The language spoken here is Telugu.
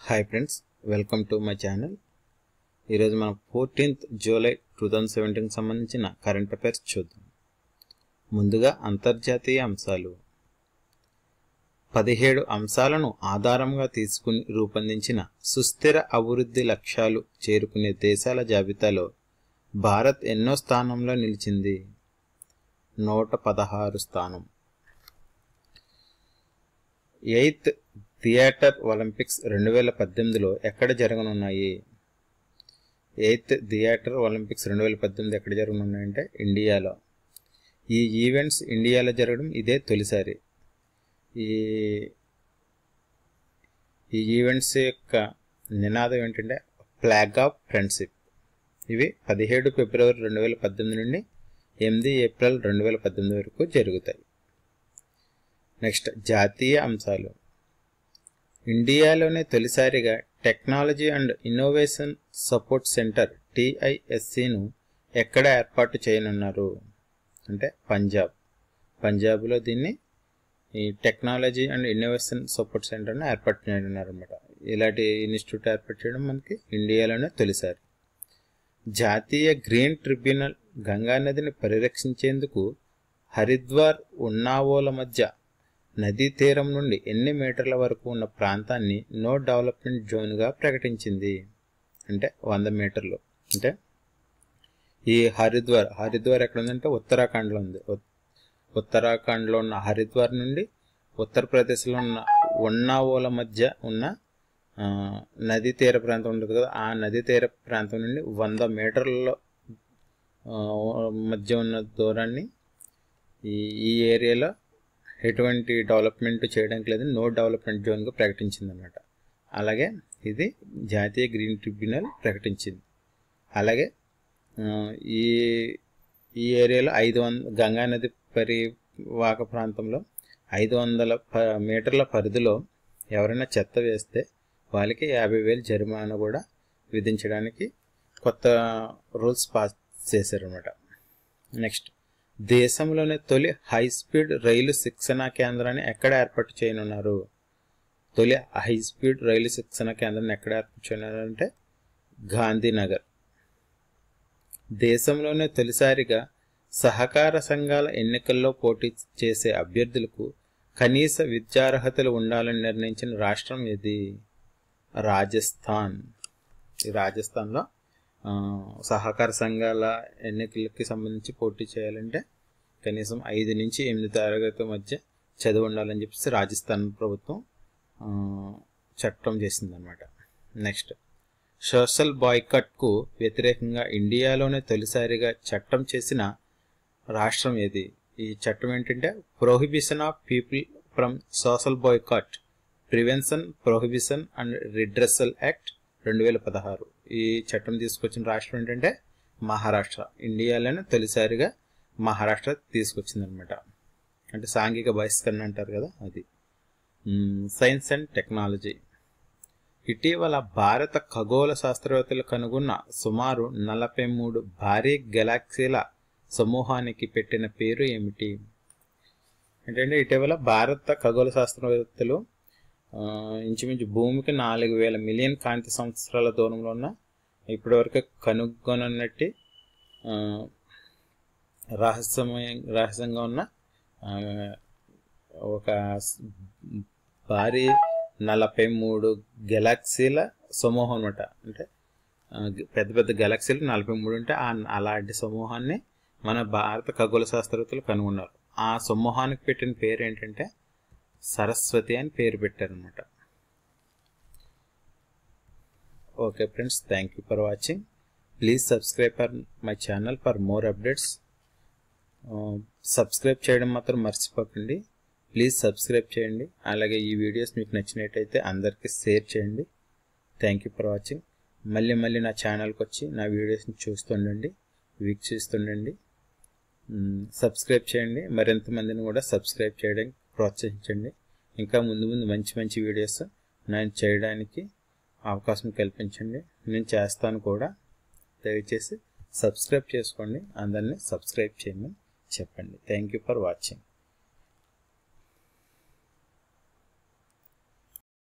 Hi friends welcome to my channel ఈరోజు మనం ఫోర్టీన్త్ జూలై టూ థౌజండ్ సెవెంటీన్కి సంబంధించిన కరెంట్ అఫైర్స్ చూద్దాం. ముందుగా అంతర్జాతీయ అంశాలు. పదిహేడు అంశాలను ఆధారంగా తీసుకుని రూపొందించిన సుస్థిర అభివృద్ధి లక్ష్యాలు చేరుకునే దేశాల జాబితాలో భారత్ ఎన్నో స్థానంలో నిలిచింది. నూట పదహారు స్థానం. ఎయిత్ థియేటర్ ఒలింపిక్స్ రెండు వేల పద్దెనిమిదిలో ఎక్కడ జరగనున్నాయి? ఎయిత్ థియేటర్ ఒలింపిక్స్ రెండు వేల పద్దెనిమిది ఎక్కడ జరగనున్నాయంటే ఇండియాలో. ఈ ఈవెంట్స్ ఇండియాలో జరగడం ఇదే తొలిసారి. ఈ ఈ ఈవెంట్స్ యొక్క నినాదం ఏంటంటే ఫ్లాగ్ ఆఫ్ ఫ్రెండ్షిప్. ఇవి పదిహేడు ఫిబ్రవరి రెండు వేల పద్దెనిమిది నుండి ఎనిమిది ఏప్రిల్ రెండు వేల పద్దెనిమిది వరకు జరుగుతాయి. నెక్స్ట్ జాతీయ అంశాలు. ఇండియాలోనే తొలిసారిగా technology and innovation support centre టిఐఎస్సిను ఎక్కడ ఏర్పాటు చేయనున్నారు? అంటే పంజాబ్. పంజాబ్లో దీన్ని ఈ టెక్నాలజీ అండ్ ఇన్నోవేషన్ సపోర్ట్ సెంటర్ను ఏర్పాటు చేయనున్నారు అనమాట ఇలాంటి ఇన్స్టిట్యూట్ ఏర్పాటు చేయడం మనకి ఇండియాలోనే తొలిసారి. జాతీయ గ్రీన్ ట్రిబ్యునల్ గంగా నదిని పరిరక్షించేందుకు హరిద్వార్ ఉన్నావోల మధ్య నదీ తీరం నుండి ఎన్ని మీటర్ల వరకు ఉన్న ప్రాంతాన్ని నో డెవలప్మెంట్ జోన్గా ప్రకటించింది? అంటే వంద మీటర్లు. అంటే ఈ హరిద్వార్ హరిద్వార్ ఎక్కడ ఉందంటే ఉత్తరాఖండ్లో ఉంది. ఉత్తరాఖండ్లో ఉన్న హరిద్వార్ నుండి ఉత్తరప్రదేశ్లో ఉన్న ఉన్నావోల మధ్య ఉన్న నదీ తీర ప్రాంతం ఉంటుంది కదా ఆ నదీ తీర ప్రాంతం నుండి వంద మీటర్ల మధ్య ఉన్న దూరాన్ని ఈ ఈ ఏరియాలో ఎటువంటి డెవలప్మెంట్ చేయడానికి లేదు నో డెవలప్మెంట్ జోన్గా ప్రకటించింది అనమాట అలాగే ఇది జాతీయ గ్రీన్ ట్రిబ్యునల్ ప్రకటించింది. అలాగే ఈ ఈ ఏరియాలో ఐదు వంద గంగా నది పరివాహక ప్రాంతంలో ఐదు వందల ప మీటర్ల పరిధిలో ఎవరైనా చెత్త వేస్తే వాళ్ళకి యాభై వేలు జరిమానా కూడా విధించడానికి కొత్త రూల్స్ పాస్ చేశారనమాట నెక్స్ట్. దేశంలోనే తొలి హై స్పీడ్ రైలు శిక్షణ కేంద్రాన్ని ఎక్కడ ఏర్పాటు చేయనున్నారు? తొలి హై స్పీడ్ రైలు శిక్షణ కేంద్రాన్ని ఎక్కడ ఏర్పాటు చేయనున్నారు అంటే గాంధీనగర్. దేశంలోనే తొలిసారిగా సహకార సంఘాల ఎన్నికల్లో పోటీ చేసే అభ్యర్థులకు కనీస విద్యార్హతలు ఉండాలని నిర్ణయించిన రాష్ట్రం ఇది రాజస్థాన్. ఈ రాజస్థాన్లో సహకార సంఘాల ఎన్నికలకి సంబంధించి పోటీ చేయాలంటే కనీసం ఐదు నుంచి ఎనిమిది తరగతి మధ్య చదువు ఉండాలని చెప్పేసి రాజస్థాన్ ప్రభుత్వం చట్టం చేసిందనమాట నెక్స్ట్ సోషల్ బాయ్కట్కు వ్యతిరేకంగా ఇండియాలోనే తొలిసారిగా చట్టం చేసిన రాష్ట్రం ఏది? ఈ చట్టం ఏంటంటే prohibition of people from social boycott prevention prohibition and redressal act రెండు వేల పదహారు. ఈ చట్టం తీసుకొచ్చిన రాష్ట్రం ఏంటంటే మహారాష్ట్ర. ఇండియాలోనే తొలిసారిగా మహారాష్ట్ర తీసుకొచ్చిందనమాట. అంటే సాంఘిక బహిష్కరణ అంటారు కదా అది. Science and technology. ఇటీవల భారత ఖగోళ శాస్త్రవేత్తలు కనుగొన్న సుమారు నలభై మూడు భారీ గెలాక్సీల సమూహానికి పెట్టిన పేరు ఏమిటి? ఏంటంటే ఇటీవల భారత ఖగోళ శాస్త్రవేత్తలు ఇంచుమించు భూమికి నాలుగు వేల మిలియన్ కాంతి సంవత్సరాల దూరంలో ఉన్న ఇప్పటివరకు కనుగొనన్నట్టు రహస్యమయ రహస్యంగా ఉన్న ఒక భారీ నలభై మూడు గెలాక్సీల సమూహం అనమాట అంటే పెద్ద పెద్ద గెలాక్సీలు నలభై మూడు ఉంటే అలాంటి సమూహాన్ని మన భారత ఖగోళ శాస్త్రవేత్తలు కనుగొన్నారు. ఆ సమూహానికి పెట్టిన పేరు ఏంటంటే సరస్వతి అని పేరు పెట్టారనమాట okay friends thank you for watching please subscribe for my channel for more updates subscribe చేయడం మాత్రం మర్చిపోకండి. ప్లీజ్ సబ్స్క్రైబ్ చేయండి. అలాగే ఈ వీడియోస్ మీకు నచ్చినట్టయితే అందరికీ షేర్ చేయండి. థ్యాంక్ యూ ఫర్ వాచింగ్ మళ్ళీ మళ్ళీ నా ఛానల్కి వచ్చి నా వీడియోస్ని చూస్తుండండి వీక్షిస్తుండండి. Mm, సబ్స్క్రైబ్ చేయండి. మరింత మందిని కూడా సబ్స్క్రైబ్ చేయడానికి ప్రోత్సహించండి. ఇంకా ముందు ముందు మంచి మంచి వీడియోస్ నేను చేయడానికి అవకాశం కల్పించండి. నేను చేస్తాను కూడా. దయచేసి సబ్స్క్రైబ్ చేసుకోండి. అందరినీ సబ్స్క్రైబ్ చేయమని చెప్పండి. Thank you for watching